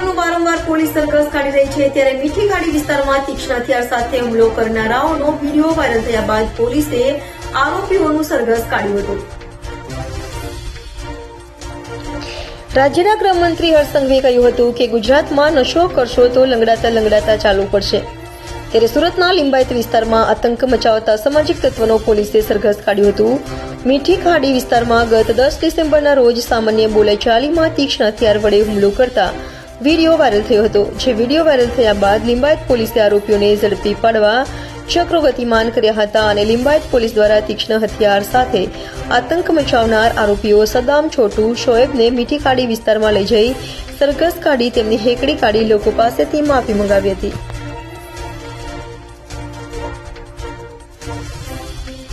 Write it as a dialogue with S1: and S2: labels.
S1: વિસ્તારનું વારંવાર પોલીસ સરઘસ કાઢી રહી છે. ત્યારે મીઠી ખાડી વિસ્તારમાં તીક્ષ્ણ હથિયાર સાથે હુમલો કરનારાઓનો વીડિયો વાયરલ થયા બાદ પોલીસે આરોપીઓનું સરઘસ કાઢ્યું હતું. રાજ્યના ગૃહમંત્રી હર્ષસંઘવીએ કહ્યું હતું કે ગુજરાતમાં નશો કરશો તો લંગડાતા લંગડાતા ચાલુ પડશે. ત્યારે સુરતના લિંબાયત વિસ્તારમાં આતંક મચાવતા સામાજિક તત્વનો પોલીસે સરઘસ કાઢ્યું હતું. મીઠી ખાડી વિસ્તારમાં ગત દસ ડિસેમ્બરના રોજ સામાન્ય બોલાચાલીમાં તીક્ષ્ણ હથિયાર વડે હુમલો કરતા વીડિયો વાયરલ થયો હતો. જે વીડિયો વાયરલ થયા બાદ લિંબાયત પોલીસે આરોપીઓને ઝડપી પાડવા ચક્રગતિમાન કર્યા હતા અને લિંબાયત પોલીસ દ્વારા તીક્ષ્ણ હથિયાર સાથે આતંક મચાવનાર આરોપીઓ સદામ છોટુ શોએબને મીઠી કાડી વિસ્તારમાં લઈ જઈ સરઘસ કાઢી તેમની હેકડી કાઢી લોકો પાસેથી માફી મંગાવી હતી.